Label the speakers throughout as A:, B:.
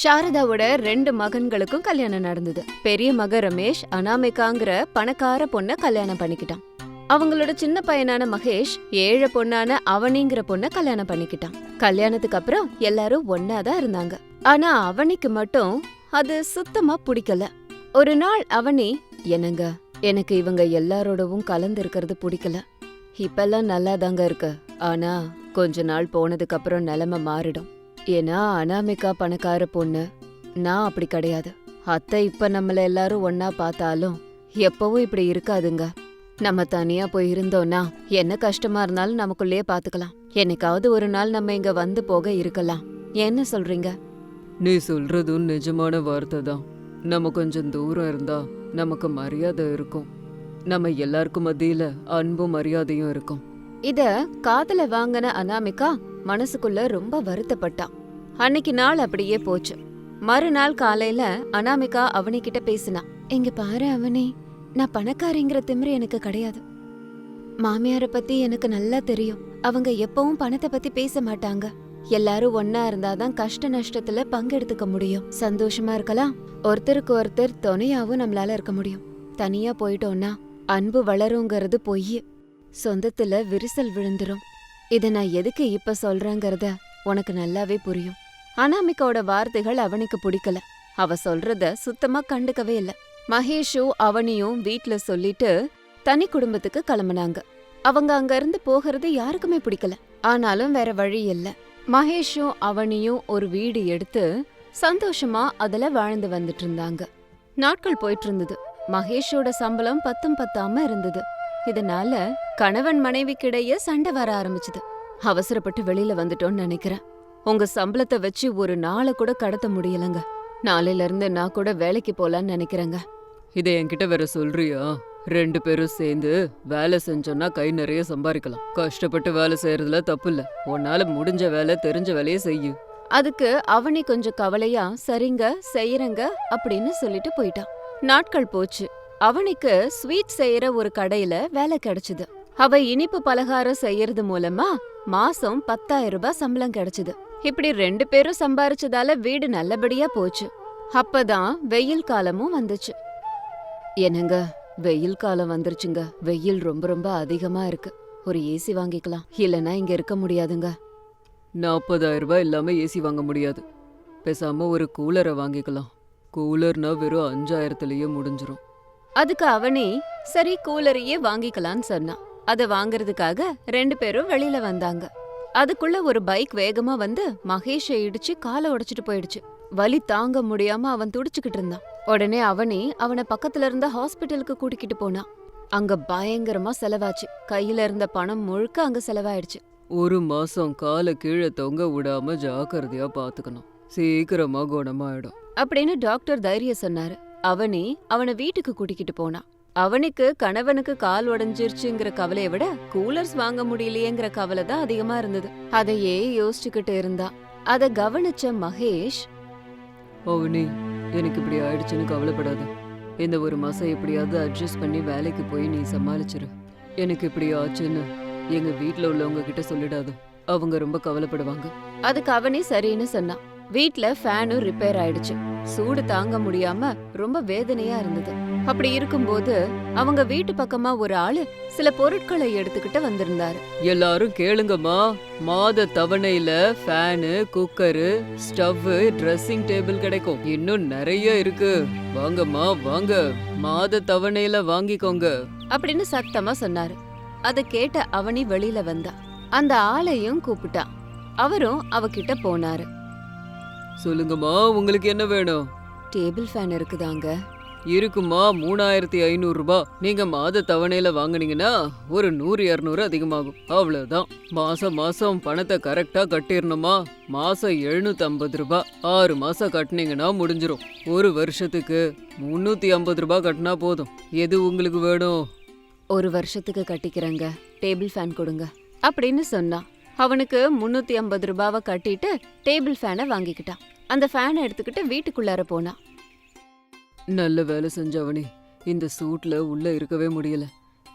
A: சாரதாவோட ரெண்டு மகன்களுக்கும் கல்யாணம் நடந்தது பெரிய மகன் ரமேஷ் அனாமிகாங்கிற பணக்கார பொண்ண கல்யாணம் பண்ணிக்கிட்டான் அவங்களோட சின்ன பையனான மகேஷ் ஏழை பொண்ணான அவனிங்கிற பொண்ண கல்யாணம் பண்ணிக்கிட்டான் கல்யாணத்துக்கு அப்புறம் எல்லாரும் ஒன்னாதான் இருந்தாங்க ஆனா அவனிக்கு மட்டும் அது சுத்தமா பிடிக்கல ஒரு நாள் அவனி என்னங்க எனக்கு இவங்க எல்லாரோடவும் கலந்து இருக்கிறது பிடிக்கல இப்பெல்லாம் நல்லாதாங்க இருக்கு ஆனா கொஞ்ச நாள் போனதுக்கு அப்புறம் நிலைமை மாறிடும் ஏன்னா அனாமிகா பணக்கார பொண்ணு நான் அப்படி கிடையாது அத்தை இப்ப நம்மள எல்லாரும் ஒன்னா பார்த்தாலும் எப்பவும் இப்படி இருக்காதுங்க நம்ம தனியா போய் இருந்தோம்னா என்ன கஷ்டமா இருந்தாலும் நமக்குள்ளேயே பாத்துக்கலாம் என்னைக்காவது ஒரு நாள் நம்ம இங்க வந்து போக இருக்கலாம் என்ன சொல்றீங்க
B: நீ சொல்றதும் நிஜமான வார்த்தை தான் நம்ம கொஞ்சம் தூரம் இருந்தா நமக்கு மரியாதை இருக்கும் நம்ம எல்லாருக்கும் மத்தியில அன்பும் மரியாதையும் இருக்கும்
A: இத காதல வாங்கின அனாமிகா மனசுக்குள்ள ரொம்ப வருத்தப்பட்டான் அன்னைக்கு நாள் அப்படியே போச்சு மறுநாள் காலையில அனாமிகா அவனிக்கிட்ட பேசினா இங்க பாரு அவனே நான் பணக்காரிங்கிற திமிரு எனக்கு கிடையாது மாமியார பத்தி எனக்கு நல்லா தெரியும் அவங்க எப்பவும் பணத்தை பத்தி பேச மாட்டாங்க எல்லாரும் ஒன்னா இருந்தாதான் கஷ்ட நஷ்டத்துல பங்கெடுத்துக்க முடியும் சந்தோஷமா இருக்கலாம் ஒருத்தருக்கு ஒருத்தர் துணையாவும் நம்மளால இருக்க முடியும் தனியா போயிட்டோம்னா அன்பு வளருங்கிறது பொய் சொந்தத்துல விரிசல் விழுந்துரும் இத நான் எதுக்கு இப்ப சொல்றேங்கிறத உனக்கு நல்லாவே புரியும் அனாமிகாவோட வார்த்தைகள் அவனுக்கு பிடிக்கல அவ சொல்றத சுத்தமா கண்டுக்கவே இல்ல மகேஷும் அவனையும் வீட்ல சொல்லிட்டு தனி குடும்பத்துக்கு கிளம்புனாங்க அவங்க அங்க இருந்து போகிறது யாருக்குமே பிடிக்கல ஆனாலும் வேற வழி இல்ல மகேஷும் அவனியும் ஒரு வீடு எடுத்து சந்தோஷமா அதுல வாழ்ந்து வந்துட்டு இருந்தாங்க நாட்கள் போயிட்டு இருந்தது மகேஷோட சம்பளம் பத்தும் பத்தாம இருந்தது இதனால கணவன் மனைவிக்கிடையே சண்டை வர ஆரம்பிச்சது அவசரப்பட்டு வெளியில வந்துட்டோம்னு நினைக்கிறேன் உங்க சம்பளத்தை வச்சு ஒரு நாளை கூட கடத்த முடியலங்க நாளையில இருந்து நான் கூட வேலைக்கு போலான்னு நினைக்கிறேங்க
B: இதை என்கிட்ட வேற சொல்றியா ரெண்டு பேரும் சேர்ந்து வேலை செஞ்சோன்னா கை நிறைய சம்பாதிக்கலாம் கஷ்டப்பட்டு வேலை செய்யறதுல தப்பு இல்ல உன்னால முடிஞ்ச வேலை தெரிஞ்ச வேலையை செய்யு
A: அதுக்கு அவனை கொஞ்சம் கவலையா சரிங்க செய்யறங்க அப்படின்னு சொல்லிட்டு போயிட்டான் நாட்கள் போச்சு அவனுக்கு ஸ்வீட் செய்யற ஒரு கடையில வேலை கிடைச்சது அவ இனிப்பு பலகாரம் செய்யறது மூலமா மாசம் பத்தாயிரம் ரூபாய் சம்பளம் கிடைச்சது இப்படி ரெண்டு பேரும் சம்பாரிச்சதால வீடு நல்லபடியா போச்சு அப்பதான் வெயில் காலமும் வந்துச்சு என்னங்க வெயில் காலம் வந்துருச்சுங்க வெயில் ரொம்ப ரொம்ப அதிகமா இருக்கு ஒரு ஏசி வாங்கிக்கலாம் இல்லனா இங்க இருக்க முடியாதுங்க
B: நாற்பதாயிரம் ரூபாய் இல்லாம ஏசி வாங்க முடியாது பேசாம ஒரு கூலரை வாங்கிக்கலாம் கூலர்னா வெறும் அஞ்சாயிரத்துலயே முடிஞ்சிரும்
A: அதுக்கு அவனே சரி கூலரையே வாங்கிக்கலான்னு சொன்னான் அதை வாங்குறதுக்காக ரெண்டு பேரும் வெளியில வந்தாங்க அதுக்குள்ள ஒரு பைக் வேகமா வந்து மகேஷை இடிச்சு காலை உடைச்சிட்டு போயிடுச்சு வலி தாங்க முடியாம அவன் துடிச்சுக்கிட்டு இருந்தான் உடனே அவனே அவனை பக்கத்துல இருந்த ஹாஸ்பிட்டலுக்கு கூட்டிக்கிட்டு போனான் அங்க பயங்கரமா செலவாச்சு கையில இருந்த பணம் முழுக்க அங்க செலவாயிடுச்சு
B: ஒரு மாசம் காலை கீழே தொங்க விடாம ஜாக்கிரதையா பாத்துக்கணும் சீக்கிரமா குணமாயிடும்
A: அப்படின்னு டாக்டர் தைரிய சொன்னாரு அவனே அவனை வீட்டுக்கு கூட்டிக்கிட்டு போனான் அவனுக்கு கணவனுக்கு கால் உடஞ்சிருச்சுங்கிற கவலையை விட கூலர்ஸ் வாங்க முடியலையேங்கிற கவலை தான் அதிகமா இருந்தது அதையே யோசிச்சுக்கிட்டு இருந்தா அதை கவனிச்ச மகேஷ்
B: அவனே எனக்கு இப்படி ஆயிடுச்சுன்னு கவலைப்படாத இந்த ஒரு மாசம் எப்படியாவது அட்ஜஸ்ட் பண்ணி வேலைக்கு போய் நீ சமாளிச்சிரு எனக்கு இப்படி ஆச்சுன்னு எங்க வீட்டுல உள்ளவங்க கிட்ட சொல்லிடாத அவங்க ரொம்ப கவலைப்படுவாங்க
A: அதுக்கு அவனே சரின்னு சொன்னான் வீட்ல ஃபேனும் ரிப்பேர் ஆயிடுச்சு சூடு தாங்க முடியாம ரொம்ப வேதனையா இருந்தது அப்படி இருக்கும்போது அவங்க வீட்டு பக்கமா ஒரு ஆளு சில பொருட்களை எடுத்துக்கிட்டு வந்திருந்தாரு
B: எல்லாரும் கேளுங்கம்மா மாத தவணையில fan cooker stove dressing table கிடைக்கும் இன்னும் நிறைய இருக்கு வாங்கம்மா வாங்க மாத தவணையில வாங்கிக்கோங்க
A: அப்படின்னு சத்தமா சொன்னாரு அத கேட்ட அவனி வெளியில வந்தா அந்த ஆளையும் கூப்பிட்டான் அவரும் அவகிட்ட போனாரு
B: சொல்லுங்கம்மா உங்களுக்கு என்ன வேணும்
A: டேபிள் ஃபேன் இருக்குதாங்க
B: இருக்குமா மூணாயிரத்தி ஐநூறுரூபா நீங்கள் மாத தவணையில் வாங்குனீங்கன்னா ஒரு நூறு இரநூறு அதிகமாகும் அவ்வளோதான் மாதம் மாதம் பணத்தை கரெக்டாக கட்டிடணுமா மாதம் எழுநூற்றம்பது ரூபா ஆறு மாதம் கட்டினீங்கன்னா முடிஞ்சிடும் ஒரு வருஷத்துக்கு முந்நூற்றி ஐம்பது ரூபா கட்டினா போதும் எது உங்களுக்கு வேணும்
A: ஒரு வருஷத்துக்கு கட்டிக்கிறேங்க டேபிள் ஃபேன் கொடுங்க அப்படின்னு சொன்னான் அவனுக்கு முன்னூத்தி ஐம்பது ரூபாவை கட்டிட்டு டேபிள் ஃபேனை வாங்கிக்கிட்டான் அந்த ஃபேனை எடுத்துக்கிட்டு வீட்டுக்குள்ளார போனான்
B: நல்ல வேலை செஞ்சவனே இந்த சூட்ல உள்ள இருக்கவே முடியல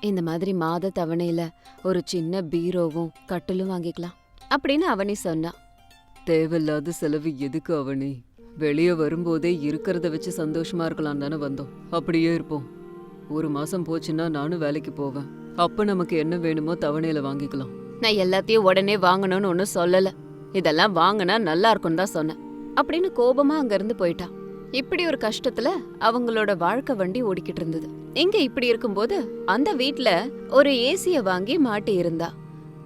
A: இந்த மாதிரி மாத தவணையில ஒரு சின்ன பீரோவும் கட்டிலும் வாங்கிக்கலாம் அப்படின்னு அவனி சொன்னான்
B: தேவையில்லாத செலவு எதுக்கு அவனி வெளியே வரும்போதே இருக்கிறத வச்சு சந்தோஷமா இருக்கலாம் தானே வந்தோம் அப்படியே இருப்போம் ஒரு மாசம் போச்சுன்னா நானும் வேலைக்கு போவேன் அப்ப நமக்கு என்ன வேணுமோ தவணையில வாங்கிக்கலாம்
A: நான் எல்லாத்தையும் உடனே வாங்கணும்னு ஒன்றும் சொல்லலை இதெல்லாம் வாங்கினா நல்லா இருக்கும்னு தான் சொன்னேன் அப்படின்னு கோபமா இருந்து போயிட்டான் இப்படி ஒரு கஷ்டத்துல அவங்களோட வாழ்க்கை வண்டி ஓடிக்கிட்டு இருந்தது இங்க இப்படி இருக்கும்போது அந்த வீட்டில் ஒரு ஏசிய வாங்கி மாட்டி இருந்தா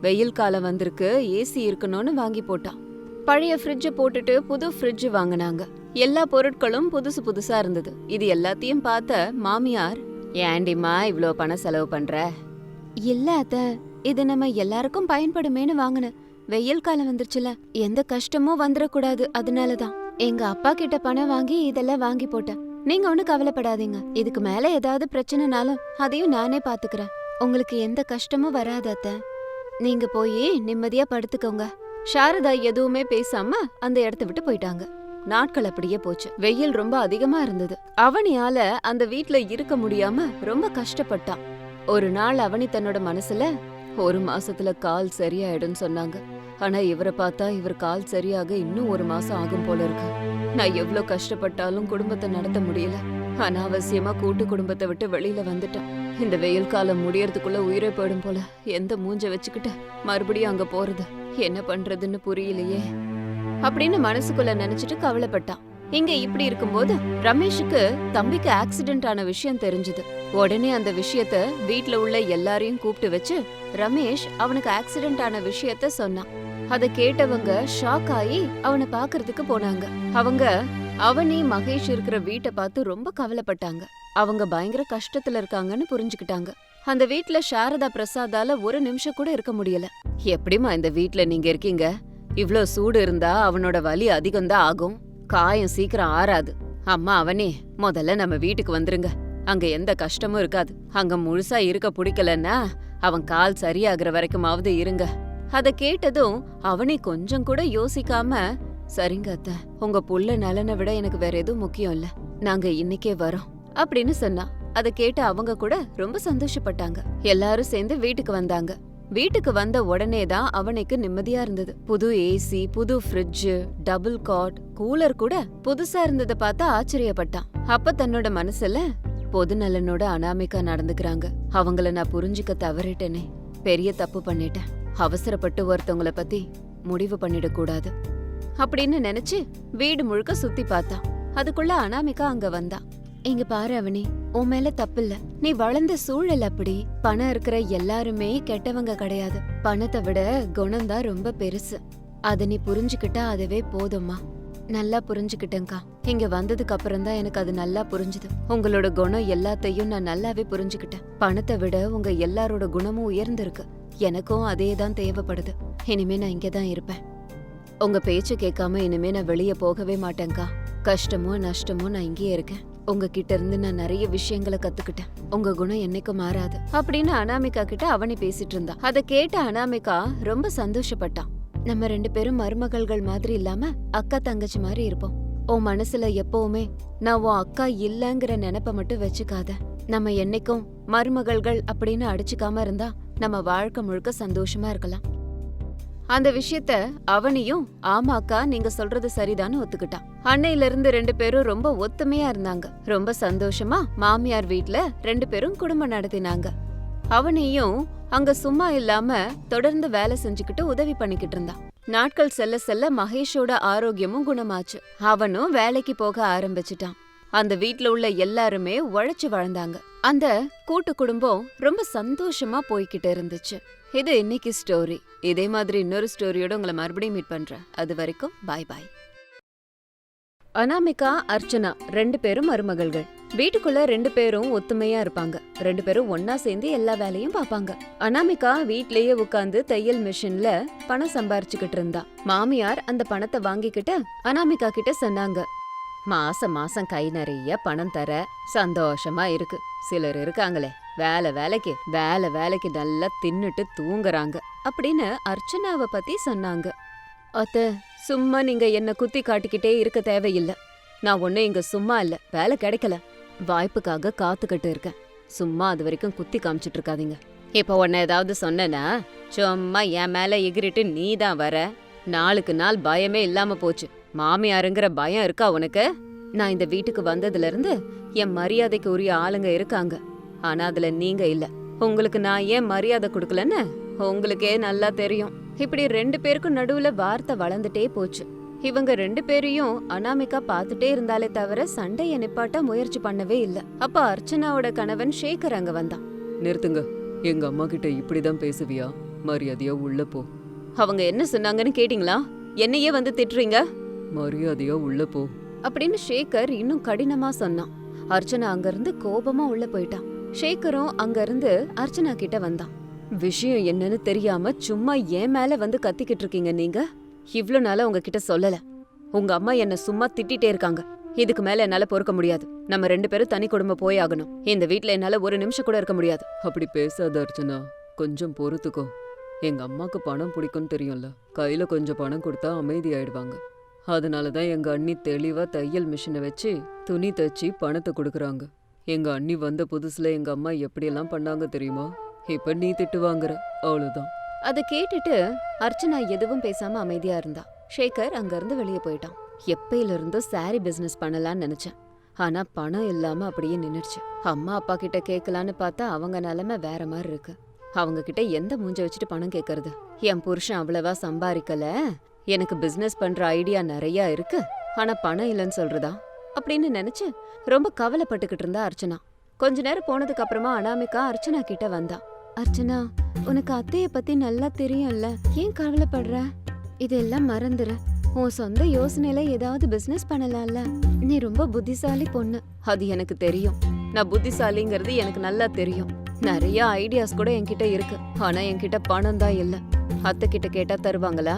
A: வெயில் காலம் வந்திருக்கு ஏசி இருக்கணும்னு வாங்கி போட்டான் பழைய ஃப்ரிட்ஜ போட்டுட்டு புது ஃப்ரிட்ஜ் வாங்கினாங்க எல்லா பொருட்களும் புதுசு புதுசா இருந்தது இது எல்லாத்தையும் பார்த்த மாமியார் ஏண்டிமா இவ்வளோ பணம் செலவு பண்ற
C: இல்லாத இது நம்ம எல்லாருக்கும் பயன்படுமேனு வாங்கினேன் வெயில் காலம் வந்துருச்சுல எந்த கஷ்டமும் வந்துடக்கூடாது அதனாலதான் எங்க அப்பா கிட்ட பணம் வாங்கி இதெல்லாம் வாங்கி போட்டேன் நீங்க ஒன்னும் கவலைப்படாதீங்க இதுக்கு மேல ஏதாவது பிரச்சனைனாலும் அதையும் நானே பாத்துக்கிறேன் உங்களுக்கு எந்த கஷ்டமும் வராது நீங்க போய் நிம்மதியா படுத்துக்கோங்க
A: சாரதா எதுவுமே பேசாம அந்த இடத்த விட்டு போயிட்டாங்க நாட்கள் அப்படியே போச்சு வெயில் ரொம்ப அதிகமா இருந்தது அவனியால அந்த வீட்டுல இருக்க முடியாம ரொம்ப கஷ்டப்பட்டான் ஒரு நாள் அவனி தன்னோட மனசுல ஒரு மாசத்துல கால் சரியாயிடும் சொன்னாங்க ஆனா இவரை பார்த்தா இவர் கால் சரியாக இன்னும் ஒரு மாசம் ஆகும் போல இருக்கு நான் எவ்வளவு கஷ்டப்பட்டாலும் குடும்பத்தை நடத்த முடியல அனாவசியமா கூட்டு குடும்பத்தை விட்டு வெளியில வந்துட்டேன் இந்த வெயில் காலம் முடியறதுக்குள்ள உயிரை போயிடும் போல எந்த மூஞ்ச வச்சுக்கிட்டு மறுபடியும் அங்க போறது என்ன பண்றதுன்னு புரியலையே அப்படின்னு மனசுக்குள்ள நினைச்சிட்டு கவலைப்பட்டான் இங்க இப்படி இருக்கும்போது ரமேஷுக்கு தம்பிக்கு ஆக்சிடென்ட் ஆன விஷயம் தெரிஞ்சது உடனே அந்த விஷயத்த வீட்ல உள்ள எல்லாரையும் கூப்பிட்டு வச்சு ரமேஷ் அவனுக்கு ஆக்சிடென்ட் ஆன விஷயத்த சொன்னான் அத கேட்டவங்க ஷாக் ஆகி அவனை பாக்குறதுக்கு போனாங்க அவங்க அவனே மகேஷ் இருக்கிற வீட்டை பார்த்து ரொம்ப கவலைப்பட்டாங்க அவங்க பயங்கர கஷ்டத்துல இருக்காங்கன்னு புரிஞ்சுக்கிட்டாங்க அந்த வீட்ல சாரதா பிரசாதால ஒரு நிமிஷம் கூட இருக்க முடியல எப்படிமா இந்த வீட்ல நீங்க இருக்கீங்க இவ்ளோ சூடு இருந்தா அவனோட வலி அதிகம்தான் ஆகும் காயம் சீக்கிரம் ஆறாது அம்மா அவனே முதல்ல நம்ம வீட்டுக்கு வந்துருங்க அங்க எந்த கஷ்டமும் இருக்காது அங்க முழுசா இருக்க பிடிக்கலன்னா அவன் கால் சரியாகிற வரைக்குமாவது இருங்க அத கேட்டதும் அவனை கொஞ்சம் கூட யோசிக்காம சரிங்க அத்த உங்க புள்ள நலனை விட எனக்கு வேற எதுவும் முக்கியம் இல்ல நாங்க இன்னைக்கே வரோம் அப்படின்னு சொன்னா அத கேட்டு அவங்க கூட ரொம்ப சந்தோஷப்பட்டாங்க எல்லாரும் சேர்ந்து வீட்டுக்கு வந்தாங்க வீட்டுக்கு வந்த உடனே தான் அவனுக்கு நிம்மதியா இருந்தது புது ஏசி புது ஃப்ரிட்ஜ் டபுள் காட் கூலர் கூட புதுசா இருந்ததை பார்த்து ஆச்சரியப்பட்டான் அப்ப தன்னோட மனசுல பொது நலனோட அனாமிக்கா நடந்துக்கிறாங்க அவங்கள நான் புரிஞ்சுக்க தவறிட்டேனே பெரிய தப்பு பண்ணிட்டேன் அவசரப்பட்டு ஒருத்தவங்கள பத்தி முடிவு பண்ணிடக்கூடாது அப்படின்னு நினைச்சு வீடு முழுக்க சுத்தி பார்த்தான் அதுக்குள்ள அனாமிகா அங்க வந்தா இங்க பாரு அவனி உன் மேல தப்பில்ல நீ வளர்ந்த சூழல் அப்படி பணம் இருக்கிற எல்லாருமே கெட்டவங்க கிடையாது பணத்தை விட குணம்தான் ரொம்ப பெருசு அதை நீ புரிஞ்சுக்கிட்டா அதுவே போதும்மா நல்லா புரிஞ்சுக்கிட்டேங்க்கா இங்க வந்ததுக்கு அப்புறம் தான் எனக்கு அது நல்லா புரிஞ்சுது உங்களோட குணம் எல்லாத்தையும் நான் நல்லாவே புரிஞ்சுக்கிட்டேன் பணத்தை விட உங்க எல்லாரோட குணமும் உயர்ந்திருக்கு எனக்கும் அதே தான் தேவைப்படுது இனிமே நான் இங்கே தான் இருப்பேன் உங்க பேச்சு கேட்காம இனிமே நான் வெளியே போகவே மாட்டேங்க்கா கஷ்டமோ நஷ்டமோ நான் இங்கேயே இருக்கேன் உங்ககிட்ட இருந்து நான் நிறைய விஷயங்களை கத்துக்கிட்டேன் உங்க குணம் என்னைக்கு மாறாது அப்படின்னு அனாமிகா கிட்ட அவனி பேசிட்டு இருந்தான் அதை கேட்ட அனாமிகா ரொம்ப சந்தோஷப்பட்டான் நம்ம ரெண்டு பேரும் மருமகள்கள் மாதிரி இல்லாம அக்கா தங்கச்சி மாதிரி இருப்போம் உன் மனசுல எப்பவுமே நான் உன் அக்கா இல்லங்கிற நினைப்ப மட்டும் வச்சுக்காத நம்ம என்னைக்கும் மருமகள்கள் அப்படின்னு அடிச்சுக்காம இருந்தா நம்ம வாழ்க்கை முழுக்க சந்தோஷமா இருக்கலாம் அந்த விஷயத்த அவனியும் ஆமாக்கா நீங்க சொல்றது சரிதான்னு ஒத்துக்கிட்டான் அன்னையில இருந்து ரெண்டு பேரும் ரொம்ப ஒத்துமையா இருந்தாங்க ரொம்ப சந்தோஷமா மாமியார் வீட்ல ரெண்டு பேரும் குடும்பம் நடத்தினாங்க அவனையும் அங்க சும்மா இல்லாம தொடர்ந்து வேலை செஞ்சுக்கிட்டு உதவி பண்ணிக்கிட்டு இருந்தான் நாட்கள் செல்ல செல்ல மகேஷோட ஆரோக்கியமும் குணமாச்சு அவனும் வேலைக்கு போக ஆரம்பிச்சிட்டான் அந்த வீட்ல உள்ள எல்லாருமே உழைச்சு வாழ்ந்தாங்க அந்த கூட்டு குடும்பம் ரொம்ப சந்தோஷமா போய்கிட்டு இருந்துச்சு இது இன்னைக்கு ஸ்டோரி இதே மாதிரி இன்னொரு ஸ்டோரியோட உங்களை மறுபடியும் மீட் பண்றேன் அது வரைக்கும் பாய் பாய் அனாமிகா அர்ச்சனா ரெண்டு பேரும் மருமகள்கள் வீட்டுக்குள்ள ரெண்டு பேரும் ஒத்துமையா இருப்பாங்க ரெண்டு பேரும் ஒன்னா சேர்ந்து எல்லா வேலையும் பாப்பாங்க அனாமிகா வீட்லயே உட்காந்து தையல் மிஷின்ல பணம் சம்பாரிச்சுக்கிட்டு இருந்தா மாமியார் அந்த பணத்தை வாங்கிக்கிட்டு அனாமிகா கிட்ட சொன்னாங்க மாசம் மாசம் கை நிறைய பணம் தர சந்தோஷமா இருக்கு சிலர் இருக்காங்களே வேலை வேலைக்கு வேலை வேலைக்கு நல்லா தின்னுட்டு தூங்குறாங்க அப்படின்னு அர்ச்சனாவை பத்தி சொன்னாங்க அத்த சும்மா நீங்க என்ன குத்தி காட்டிக்கிட்டே இருக்க தேவையில்லை நான் ஒன்னும் இங்க சும்மா இல்ல வேலை கிடைக்கல வாய்ப்புக்காக காத்துக்கிட்டு இருக்கேன் சும்மா அது வரைக்கும் குத்தி காமிச்சிட்டு இருக்காதீங்க இப்போ உன்னை ஏதாவது சொன்னேன்னா சும்மா என் மேல எகிரிட்டு நீ தான் வர நாளுக்கு நாள் பயமே இல்லாம போச்சு மாமியாருங்கிற பயம் இருக்கா உனக்கு நான் இந்த வீட்டுக்கு வந்ததுல இருந்து என் மரியாதைக்கு உரிய ஆளுங்க இருக்காங்க ஆனா அதுல நீங்க இல்ல உங்களுக்கு நான் ஏன் மரியாதை கொடுக்கலன்னு உங்களுக்கே நல்லா தெரியும் இப்படி ரெண்டு பேருக்கும் நடுவுல வார்த்தை வளர்ந்துட்டே போச்சு இவங்க ரெண்டு பேரையும் அனாமிகா பார்த்துட்டே இருந்தாலே தவிர சண்டையை நிப்பாட்ட முயற்சி பண்ணவே இல்ல அப்ப அர்ச்சனாவோட கணவன் சேகர் அங்க வந்தான்
B: நிறுத்துங்க எங்க அம்மா கிட்ட இப்படிதான் பேசுவியா மரியாதையா உள்ள போ
A: அவங்க என்ன சொன்னாங்கன்னு கேட்டீங்களா என்னையே வந்து திட்டுறீங்க
B: மரியாதையா உள்ள போ
A: அப்படின்னு சேகர் இன்னும் கடினமா சொன்னான் அர்ச்சனா அங்கிருந்து கோபமா உள்ள போயிட்டான் அங்க அங்கிருந்து அர்ச்சனா கிட்ட வந்தான் விஷயம் என்னன்னு தெரியாம சும்மா என் மேல வந்து கத்திக்கிட்டு இருக்கீங்க நீங்க இவ்ளோ நாளா உங்ககிட்ட சொல்லல உங்க அம்மா என்ன சும்மா திட்டிட்டே இருக்காங்க இதுக்கு மேல என்னால பொறுக்க முடியாது நம்ம ரெண்டு பேரும் தனி குடும்பம் போய் ஆகணும் இந்த வீட்ல என்னால ஒரு நிமிஷம் கூட இருக்க முடியாது
B: அப்படி பேசாத அர்ச்சனா கொஞ்சம் பொறுத்துக்கோ எங்க அம்மாக்கு பணம் பிடிக்கும்னு தெரியும்ல கையில கொஞ்சம் பணம் கொடுத்தா அமைதி ஆயிடுவாங்க எங்க அண்ணி தெளிவா தையல் மிஷினை வச்சு துணி தச்சு பணத்தை கொடுக்குறாங்க எங்க அண்ணி வந்த புதுசுல எங்க அம்மா எப்படியெல்லாம் பண்ணாங்க தெரியுமா இப்ப நீ திட்டு வாங்குற அவ்வளவுதான்
A: அதை கேட்டுட்டு அர்ச்சனா எதுவும் பேசாம அமைதியா இருந்தா ஷேகர் இருந்து வெளியே போயிட்டான் எப்பையில இருந்து சாரி பிசினஸ் பண்ணலாம்னு நினைச்சேன் ஆனா பணம் இல்லாம அப்படியே நின்னுடுச்சு அம்மா அப்பா கிட்ட கேட்கலான்னு பார்த்தா அவங்க நிலமை வேற மாதிரி இருக்கு அவங்க கிட்ட எந்த மூஞ்ச வச்சுட்டு பணம் கேட்கறது என் புருஷன் அவ்வளவா சம்பாதிக்கல எனக்கு பிசினஸ் பண்ற ஐடியா நிறைய இருக்கு ஆனா பணம் இல்லைன்னு சொல்றதா அப்படின்னு நினைச்சு ரொம்ப கவலைப்பட்டுக்கிட்டு இருந்தா அர்ச்சனா கொஞ்ச நேரம் போனதுக்கு அப்புறமா அனாமிகா அர்ச்சனா கிட்ட வந்தா
C: அர்ச்சனா உனக்கு அத்தைய பத்தி நல்லா தெரியும்ல ஏன் கவலைப்படுற இதெல்லாம் மறந்துற உன் சொந்த யோசனையில ஏதாவது பிசினஸ் பண்ணலாம்ல நீ ரொம்ப புத்திசாலி பொண்ணு
A: அது எனக்கு தெரியும் நான் புத்திசாலிங்கிறது எனக்கு நல்லா தெரியும் நிறைய ஐடியாஸ் கூட என்கிட்ட இருக்கு ஆனா என்கிட்ட பணம் தான் இல்ல அத்தை கிட்ட கேட்டா தருவாங்களா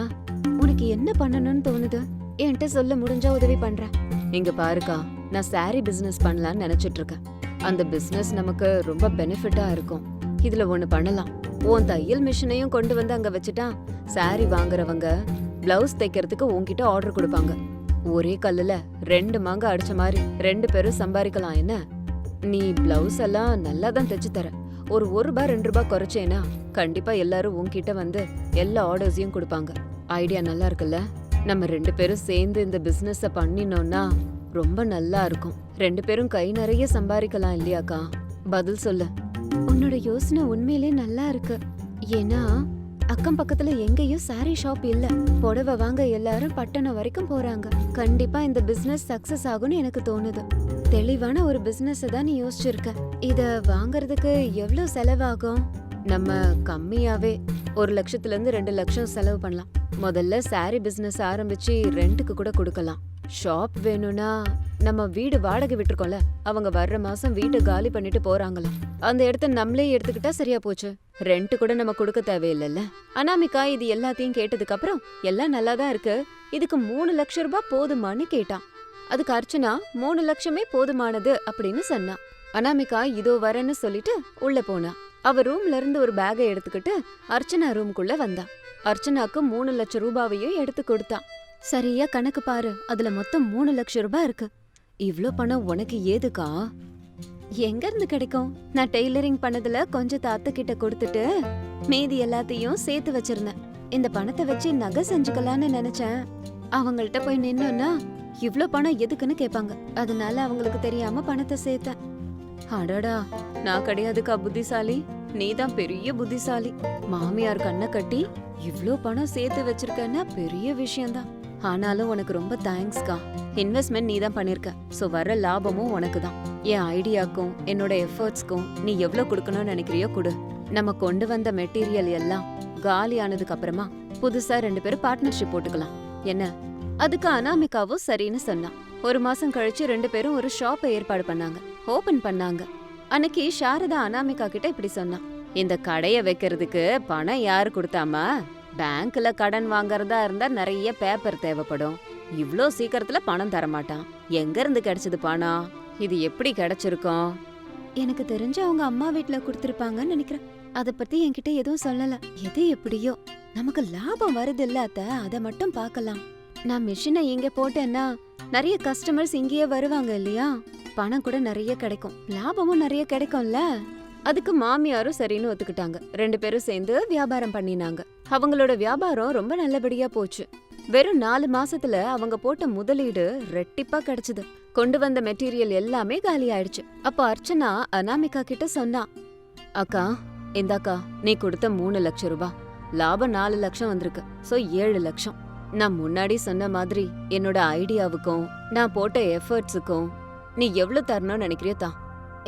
C: உனக்கு என்ன பண்ணணும்னு தோணுது என்கிட்ட சொல்ல முடிஞ்சா உதவி பண்றேன்
A: இங்க பாருக்கா நான் சாரி பிசினஸ் பண்ணலாம்னு நினைச்சிட்டு இருக்கேன் அந்த பிசினஸ் நமக்கு ரொம்ப பெனிஃபிட்டா இருக்கும் இதுல ஒண்ணு பண்ணலாம் உன் தையல் மிஷினையும் கொண்டு வந்து அங்க வச்சுட்டா சாரி வாங்குறவங்க பிளவுஸ் தைக்கிறதுக்கு உன்கிட்ட ஆர்டர் கொடுப்பாங்க ஒரே கல்லுல ரெண்டு மாங்க அடிச்ச மாதிரி ரெண்டு பேரும் சம்பாதிக்கலாம் என்ன நீ பிளவுஸ் எல்லாம் நல்லா தான் தைச்சு தர ஒரு ஒரு ரூபாய் ரெண்டு ரூபாய் குறைச்சேன்னா கண்டிப்பா எல்லாரும் உன்கிட்ட வந்து எல்லா ஆர்டர்ஸையும் கொடுப்பாங்க ஐடியா நல்லா இருக்குல்ல நம்ம ரெண்டு பேரும் சேர்ந்து இந்த பிஸ்னஸை பண்ணினோம்னா ரொம்ப நல்லா இருக்கும் ரெண்டு பேரும் கை நிறைய சம்பாதிக்கலாம் இல்லையாக்கா பதில் சொல்லு
C: உன்னோட யோசனை உண்மையிலே நல்லா இருக்கு ஏன்னா அக்கம் பக்கத்துல எங்கேயும் சாரி ஷாப் இல்ல புடவை வாங்க எல்லாரும் பட்டணம் வரைக்கும் போறாங்க கண்டிப்பா இந்த பிசினஸ் சக்சஸ் ஆகும்னு எனக்கு தோணுது தெளிவான ஒரு பிசினஸ் தான் நீ யோசிச்சிருக்க இத வாங்குறதுக்கு எவ்வளவு செலவாகும்
A: நம்ம கம்மியாவே ஒரு லட்சத்துல இருந்து ரெண்டு லட்சம் செலவு பண்ணலாம் முதல்ல சாரி பிசினஸ் ஆரம்பிச்சு ரெண்ட்டுக்கு கூட கொடுக்கலாம் ஷாப் வேணும்னா நம்ம வீடு வாடகை விட்டுருக்கோம்ல அவங்க வர்ற மாசம் வீட்டை காலி பண்ணிட்டு போறாங்களாம் அந்த இடத்த நம்மளே எடுத்துக்கிட்டா சரியா போச்சு ரெண்ட் கூட நம்ம கொடுக்க தேவையில்லைல்ல அனாமிகா இது எல்லாத்தையும் கேட்டதுக்கு அப்புறம் எல்லாம் நல்லா தான் இருக்கு இதுக்கு மூணு லட்சம் ரூபாய் போதுமான்னு கேட்டான் அதுக்கு அர்ச்சனா மூணு லட்சமே போதுமானது அப்படின்னு சொன்னான் அனாமிகா இதோ வரேன்னு சொல்லிட்டு உள்ள போனா அவ ரூம்ல இருந்து ஒரு பேகை எடுத்துக்கிட்டு அர்ச்சனா ரூம்குள்ள வந்தான் அர்ச்சனாக்கு மூணு லட்சம் ரூபாவையும் எடுத்து கொடுத்தான் சரியா கணக்கு பாரு அதுல மொத்தம் மூணு லட்சம் ரூபாய் இருக்கு இவ்ளோ பணம் உனக்கு ஏதுக்கா
C: எங்க இருந்து கிடைக்கும் நான் டெய்லரிங் பண்ணதுல கொஞ்சம் தாத்த கிட்ட கொடுத்துட்டு மீதி எல்லாத்தையும் சேர்த்து வச்சிருந்தேன் இந்த பணத்தை வச்சு நகை செஞ்சுக்கலான்னு நினைச்சேன் அவங்கள்ட்ட போய் நின்னோன்னா இவ்ளோ பணம் எதுக்குன்னு கேட்பாங்க அதனால அவங்களுக்கு தெரியாம பணத்தை சேர்த்தேன்
A: அடடா நான் கிடையாதுக்கா புத்திசாலி நீதான் பெரிய புத்திசாலி மாமியார் கண்ணை கட்டி இவ்ளோ பணம் சேர்த்து வச்சிருக்கன்னா பெரிய விஷயம்தான் ஆனாலும் உனக்கு ரொம்ப தேங்க்ஸ்கா இன்வெஸ்ட்மெண்ட் நீ தான் பண்ணிருக்க ஸோ வர்ற லாபமும் உனக்கு தான் என் ஐடியாக்கும் என்னோட எஃபர்ட்ஸ்க்கும் நீ எவ்வளவு கொடுக்கணும்னு நினைக்கிறியோ கொடு நம்ம கொண்டு வந்த மெட்டீரியல் எல்லாம் காலி ஆனதுக்கு அப்புறமா புதுசா ரெண்டு பேரும் பார்ட்னர்ஷிப் போட்டுக்கலாம் என்ன அதுக்கு அனாமிகாவும் சரின்னு சொன்னான் ஒரு மாசம் கழிச்சு ரெண்டு பேரும் ஒரு ஷாப்பை ஏற்பாடு பண்ணாங்க ஓபன் பண்ணாங்க அன்னைக்கு சாரதா அனாமிகா கிட்ட இப்படி சொன்னான் இந்த கடையை வைக்கிறதுக்கு பணம் யாரு கொடுத்தாமா பேங்க்ல கடன் வாங்குறதா இருந்தா நிறைய பேப்பர் தேவைப்படும் இவ்ளோ சீக்கிரத்துல பணம் தரமாட்டான் எங்க இருந்து கிடைச்சது பணம் இது எப்படி கிடைச்சிருக்கும்
C: எனக்கு தெரிஞ்ச அவங்க அம்மா வீட்ல கொடுத்திருப்பாங்கன்னு நினைக்கிறேன் அத பத்தி என்கிட்ட எதுவும் சொல்லல எது எப்படியோ நமக்கு லாபம் வருது இல்லாத அதை மட்டும் பார்க்கலாம் நான் மிஷினை இங்க போட்டேன்னா நிறைய கஸ்டமர்ஸ் இங்கேயே வருவாங்க இல்லையா பணம் கூட நிறைய கிடைக்கும் லாபமும் நிறைய கிடைக்கும்ல
A: அதுக்கு மாமியாரும் சரின்னு ஒத்துக்கிட்டாங்க ரெண்டு பேரும் சேர்ந்து வியாபாரம் பண்ணினாங்க அவங்களோட வியாபாரம் ரொம்ப நல்லபடியா போச்சு வெறும் நாலு மாசத்துல அவங்க போட்ட முதலீடு ரெட்டிப்பா கிடைச்சது கொண்டு வந்த மெட்டீரியல் எல்லாமே காலி ஆயிடுச்சு அப்ப அர்ச்சனா அனாமிகா கிட்ட சொன்னா அக்கா இந்தாக்கா நீ கொடுத்த மூணு லட்சம் ரூபாய் லாபம் நாலு லட்சம் வந்திருக்கு சோ ஏழு லட்சம் நான் முன்னாடி சொன்ன மாதிரி என்னோட ஐடியாவுக்கும் நான் போட்ட எஃபர்ட்ஸுக்கும் நீ எவ்வளவு தரணும்னு நினைக்கிறியோ தான்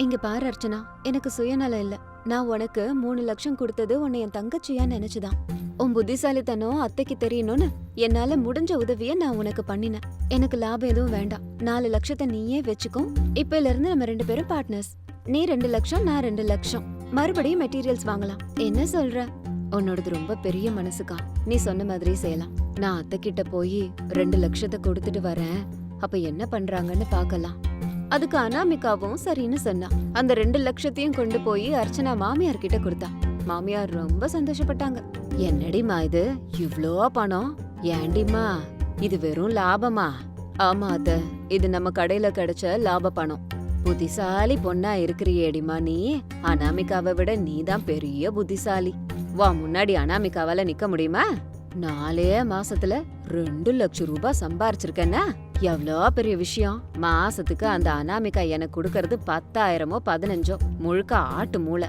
C: இங்க பாரு அர்ச்சனா எனக்கு சுயநலம் இல்ல நான் உனக்கு மூணு லட்சம் கொடுத்தது உன்னை என் தங்கச்சியா நினைச்சுதான் உன் புத்திசாலித்தனம் அத்தைக்கு தெரியணும்னு என்னால முடிஞ்ச உதவிய நான் உனக்கு பண்ணினேன் எனக்கு லாபம் எதுவும் வேண்டாம் நாலு லட்சத்தை நீயே வச்சுக்கும் இப்ப இருந்து நம்ம ரெண்டு பேரும் பார்ட்னர்ஸ் நீ ரெண்டு லட்சம் நான் ரெண்டு லட்சம் மறுபடியும் மெட்டீரியல்ஸ் வாங்கலாம்
A: என்ன சொல்ற உன்னோடது ரொம்ப பெரிய மனசுக்கா நீ சொன்ன மாதிரி செய்யலாம் நான் அத்தை கிட்ட போய் ரெண்டு லட்சத்தை கொடுத்துட்டு வரேன் அப்ப என்ன பண்றாங்கன்னு பார்க்கலாம் அதுக்கு அனாமிகாவும் சரின்னு சொன்னா அந்த ரெண்டு லட்சத்தையும் கொண்டு போய் அர்ச்சனா மாமியார் கிட்ட கொடுத்தா மாமியார் ரொம்ப சந்தோஷப்பட்டாங்க என்னடிமா இது இவ்ளோ பணம் ஏண்டிமா இது வெறும் லாபமா ஆமா அத்த இது நம்ம கடையில கிடைச்ச லாப பணம் புத்திசாலி பொண்ணா இருக்கிறியேடிமா நீ அனாமிகாவை விட நீ தான் பெரிய புத்திசாலி வா முன்னாடி அனாமிகாவால நிக்க முடியுமா நாலே மாசத்துல ரெண்டு லட்சம் ரூபாய் சம்பாரிச்சிருக்கேன்னா எவ்வளோ பெரிய விஷயம் மாசத்துக்கு அந்த அனாமிகா எனக்கு கொடுக்கறது பத்தாயிரமோ பதினஞ்சோ முழுக்க ஆட்டு மூளை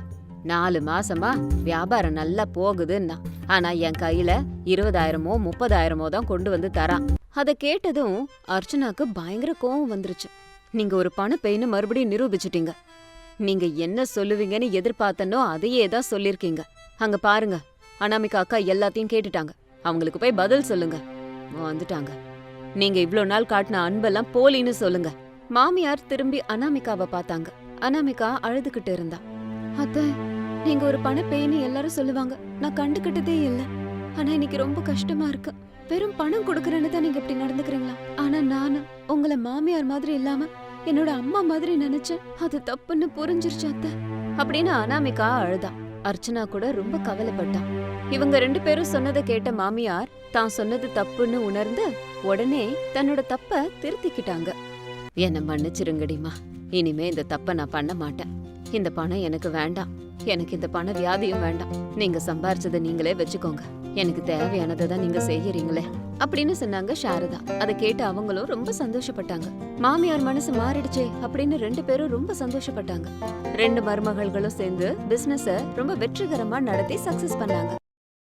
A: நாலு மாசமா வியாபாரம் நல்லா போகுதுன்னா ஆனா என் கையில இருபதாயிரமோ முப்பதாயிரமோ தான் கொண்டு வந்து தரான் அதை கேட்டதும் அர்ச்சனாக்கு பயங்கர கோவம் வந்துருச்சு நீங்க ஒரு பணப்பெயின்னு மறுபடியும் நிரூபிச்சிட்டீங்க நீங்க என்ன சொல்லுவீங்கன்னு எதிர்பார்த்தனோ அதையே தான் சொல்லிருக்கீங்க அங்க பாருங்க அனாமிகா அக்கா எல்லாத்தையும் கேட்டுட்டாங்க அவங்களுக்கு போய் பதில் சொல்லுங்க வந்துட்டாங்க நீங்க இவ்ளோ நாள் காட்டின அன்பெல்லாம் போலின்னு சொல்லுங்க மாமியார் திரும்பி அனாமிகாவை பார்த்தாங்க அனாமிகா அழுதுகிட்டு இருந்தா
C: அத்த நீங்க ஒரு பணப்பேன்னு எல்லாரும் சொல்லுவாங்க நான் கண்டுகிட்டதே இல்ல ஆனா இன்னைக்கு ரொம்ப கஷ்டமா இருக்கு வெறும் பணம் கொடுக்கறேன்னு தான் நீங்க இப்படி நடந்துக்கிறீங்களா ஆனா நானு உங்களை மாமியார் மாதிரி இல்லாம என்னோட அம்மா மாதிரி நினைச்சேன் அது தப்புன்னு புரிஞ்சிருச்சு அத்த
A: அப்படின்னு அனாமிகா அழுதா அர்ச்சனா கூட ரொம்ப கவலைப்பட்டான் இவங்க ரெண்டு பேரும் சொன்னதை கேட்ட மாமியார் தான் சொன்னது தப்புன்னு உணர்ந்து உடனே தன்னோட தப்ப திருத்திக்கிட்டாங்க என்னை மன்னிச்சிருங்கடிமா இனிமே இந்த தப்ப நான் பண்ண மாட்டேன் இந்த பணம் எனக்கு வேண்டாம் எனக்கு இந்த பண வியாதியும் வேண்டாம் நீங்க சம்பாரிச்சதை நீங்களே வச்சுக்கோங்க எனக்கு தேவையானதை தான் நீங்க செய்யறீங்களே அப்படின்னு சொன்னாங்க சாரதா அதை கேட்டு அவங்களும் ரொம்ப சந்தோஷப்பட்டாங்க மாமியார் மனசு மாறிடுச்சே அப்படின்னு ரெண்டு பேரும் ரொம்ப சந்தோஷப்பட்டாங்க ரெண்டு மருமகள்களும் சேர்ந்து பிசினஸ ரொம்ப வெற்றிகரமா நடத்தி சக்சஸ் பண்ணாங்க